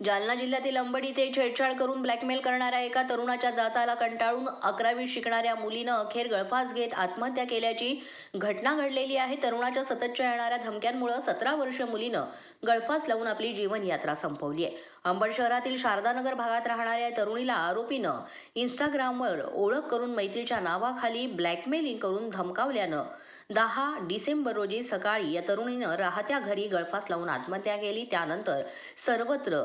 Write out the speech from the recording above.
जालना जिल्ह्यातील अंबड इथे छेडछाड करून ब्लॅकमेल करणाऱ्या एका तरुणाच्या जाचाला कंटाळून अकरावी शिकणाऱ्या मुलीनं अखेर गळफास घेत आत्महत्या केल्याची घटना घडलेली आहे. तरुणाच्या सततच्या येणाऱ्या धमक्यांमुळे सतरा वर्ष मुलीनं गळफास लावून आपली जीवनयात्रा संपवली आहे. अंबड शहरातील शारदानगर भागात राहणाऱ्या तरुणीला आरोपीनं इंस्टाग्रामवर ओळख करून मैत्रीच्या नावाखाली ब्लॅकमेलिंग करून धमकावल्यानं दहा डिसेंबर रोजी सकाळी या तरुणीनं राहत्या घरी गळफास लावून आत्महत्या केली. त्यानंतर सर्वत्र